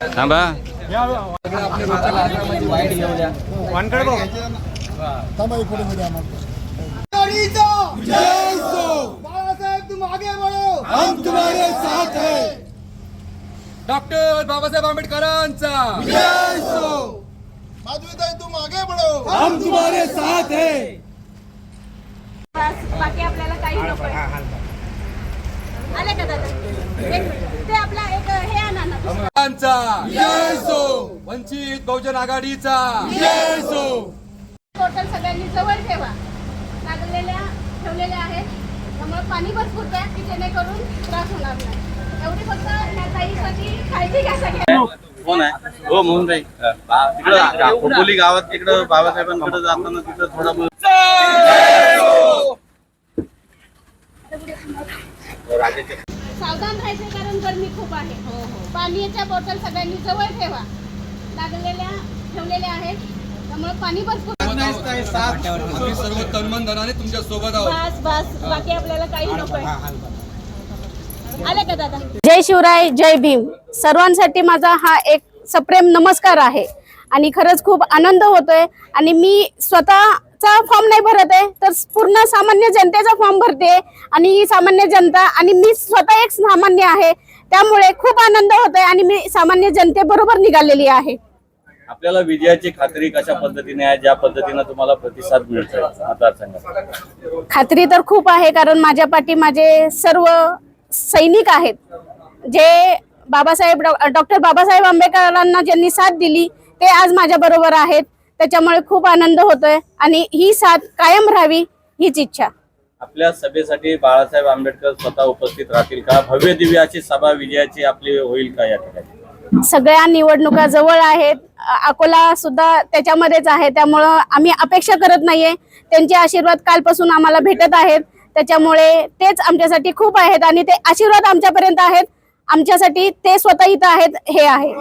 थांबा. बाळासाहेब तुम आगे बढ़ो हम तुम्हारे साथ है। डॉक्टर बाबासाहेब आंबेडकरांचा। तुम आगे बढ़ो। हम तुम्हारे साथ है। बाकी आपल्याला काही नको. आले का दादा एक मिनिट. ते आपला एक हे आणा ना दुसरं. वंचित बहुजन आघाडीचा. टोटल सगळ्यांनी जवळ ठेवा. लागलेल्या ठेवलेल्या आहेत. त्यामुळे पाणी भरपूर प्या की जेणेकरून त्रास होणार नाही. एवढी फक्त ह्या ताईसाठी काळजी घ्या सगळ्या कोण आहे? हो मोहन भाई तिकडं खोपोली गावात तिकडं बाबासाहेबांकडे जाताना तिकडं थोडा राजाच्या सावधान राहायचे कारण गरमी खूप आहे. पाण्याच्या बॉटल सगळ्यांनी जवळ ठेवा. लागलेल्या ठेवलेल्या आहेत. त्यामुळे पाणी भरपूर आम्ही सर्व तन्मन धनाने तुमच्यासोबत आहोत. बस बस. बाकी आपल्याला काही नको आले का दादा? जय शिवराय जय भीम. सर्वांसाठी माझा हा एक सप्रेम नमस्कार आहे. आणि खरंच खूप आनंद होतोय. आणि मी स्वतःचा फॉर्म नाही भरत आहे तर पूर्ण सामान्य जनतेचा फॉर्म भरते आणि ही सामान्य जनता आणि मी स्वतः एक सामान्य आहे त्यामुळे खूप आनंद होतोय आणि मी सामान्य जनतेबरोबर निघालेली आहे. आपल्याला विजयाची खात्री कशा पद्धतीने आहे ज्या पद्धतीने तुम्हाला प्रतिसाद मिळतोय मतदारसंघात खात्री तर खूप आहे कारण माझ्या पाठी माझे सर्व सैनिक आहेत. जे बाबासाहेब डॉक्टर बाबासाहेब आंबेडकरांना ज्यांनी साथ दिली ते आज माझ्या बरोबर आहेत. त्याच्यामुळे खूप आनंद होतोय आणि ही साथ कायम राहावी हीच इच्छा. आपल्या सभेसाठी बाळासाहेब आंबेडकर स्वतः उपस्थित राहतील का? भव्य दिव्य अशी सभा विजयाची आपली होईल का या ठिकाणी? सगळ्या निवडणुका जवळ आहेत. अकोला सुद्धा त्याच्यामध्येच आहे. त्यामुळं आम्ही अपेक्षा करत नाहीये. त्यांचे आशीर्वाद कालपासून आम्हाला भेटत आहेत. त्याच्यामुळे तेच आमच्यासाठी खूप आहेत आणि ते आशीर्वाद आमच्यापर्यंत आहेत. आमच्यासाठी ते स्वतः इथं आहेत हे आहे.